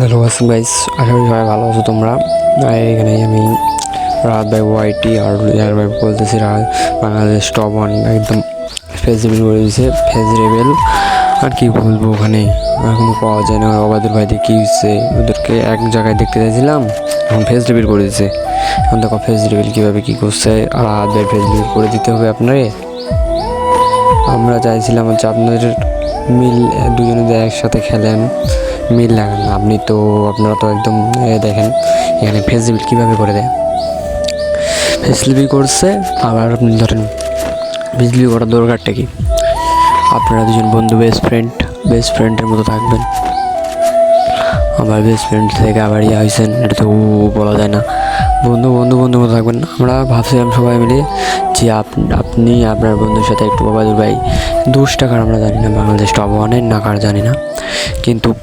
Hello Asim guys, আশা করি সবাই ভালো আছো তোমরা। আর এখানে আমি রাত ভাই ওয়াইটি আর ইয়ার ভাই বলতেছি রাত বাংলাদেশ টপ ওয়ান একদম ফেজিবল করে দিয়েছে ফেজরেবেল আর কি বলব ওখানে, এখন পাওয়া যায় না। অবাদুর ভাইদের কী হচ্ছে ওদেরকে এক জায়গায় দেখতে চাইছিলাম, এখন ফেস করে দিচ্ছে এখন দেখো ফেস কীভাবে কী করছে, আর হাত ভাই ফেস করে দিতে হবে আপনারে। আমরা চাইছিলাম হচ্ছে আপনাদের মিল, দুজনে একসাথে খেলেন। মিল লাগান আপনি তো আপনারা তো একদম দেখেন, এখানে ফেস ফেসিবিল কীভাবে করে দেয়? ফেসিলিপি করছে, আবার আপনি ধরেন ফেসিলিপি করার দরকারটা কি? আপনারা দুজন বন্ধু বেস্ট ফ্রেন্ড বেস্ট ফ্রেন্ডের মতো থাকবেন। আমার বেস্ট ফ্রেন্ড থেকে আবার ইয়ে হয়েছেন এটা তো বলা যায় না। বন্ধু বন্ধু, বন্ধুর মতো থাকবেন। আমরা ভাবছিলাম সবাই মিলে যে আপ- আপনি আপনার বন্ধুর সাথে একটু বাবাদুর ভাই দোষ টাকার আমরা জানি না, বাংলাদেশ টপ ওয়ানের না কার জানি না। কিন্তু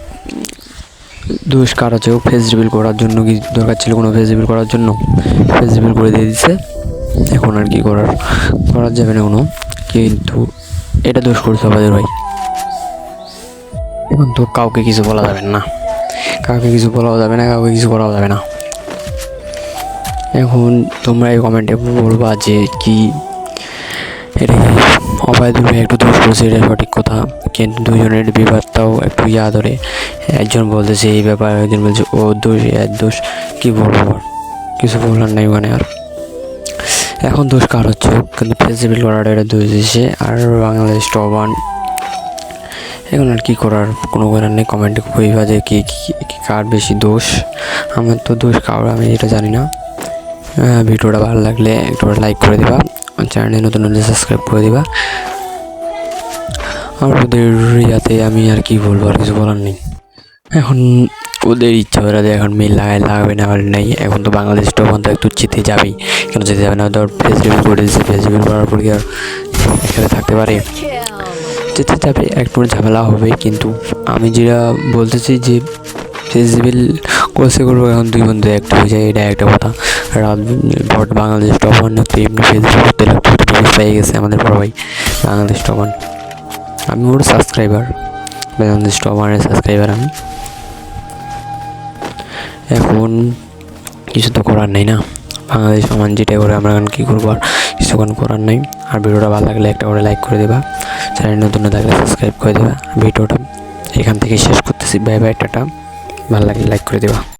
দোষ কার আছে, ও ফেস রিভিল করার জন্য কি দরকার ছিল কোনো ফেস রিভিল করার জন্য? ফেস রিভিল করে দিয়ে দিচ্ছে এখন আর কি করার? করার যাবে না কোনো। কিন্তু এটা দোষ করছে আমাদের ভাই। এখন তো কাউকে কিছু বলা যাবে না। কাউকে কিছু বলাও যাবে না, কাউকে কিছু করাও যাবে না। এখন তোমরা এই কমেন্টে বলবা যে কি এটা অবায়দুল ভাই একটু দোষ করছে এটা সঠিক কথা, কিন্তু দুজনের বিবাদটাও একটু ইয়া ধরে। একজন বলতেছে এই ব্যাপার, একজন বলছে, ও দোষ এর দোষ, কি বলব আর? কিছু বলার নাই মানে আর। এখন দোষ কার হচ্ছে? কিন্তু ফেসিবিল করাটা এটা দোষ দিয়েছে, আর বাংলাদেশ ওয়ান এখন আর কী করার? কোনো করার নেই। কমেন্টে কইবা যে কি কার বেশি দোষ? আমার তো দোষ কার আমি এটা জানি না। ভিডিওটা ভালো লাগলে একটু লাইক করে দিবা। চ্যানেলে নতুন হলে সাবস্ক্রাইব করে দিবা। আর ওদের ইয়াতে আমি আর কি বলব, আর কিছু বলার নেই। এখন ওদের ইচ্ছা ওরা এখন মিল লাগায়, লাগাবে না নেই। এখন তো বাংলাদেশ তখন তো একটু জিতে যাবেই। কেন যেতে যাবে না? ধর ফেস রিভিল করে দিচ্ছে ফেস রিভিল করার পর কি আর একসাথে থাকতে পারে। যেতে যাবে একটু ঝামেলা হবে কিন্তু আমি যেটা বলতেছি যে ফেসিবিল কোর্সে করব, এখন দুই বন্ধু, একটা হয়ে যায়, এটা একটা কথা। রাত, বট বাংলাদেশ টপ ওয়ান হচ্ছে করতে লাগতো পেয়ে গেছে আমাদের বড় ভাই বাংলাদেশ টপ ওয়ান আমি ওর সাবস্ক্রাইবার বাংলাদেশ টপ ওয়ানের সাবস্ক্রাইবার আমি। এখন কিছু তো করার নেই না। বাংলাদেশ সমান যেটা করে আমরা এখন কী করব আর কিছুক্ষণ করার নেই। আর ভিডিওটা ভালো লাগলে একটা করে লাইক করে দেবা। চ্যানেল নতুন না থাকলে সাবস্ক্রাইব করে দেবা। ভিডিওটা এখান থেকে শেষ করতেছি। Bye bye tata. ভালো লাগলে লাইক করে দেবা।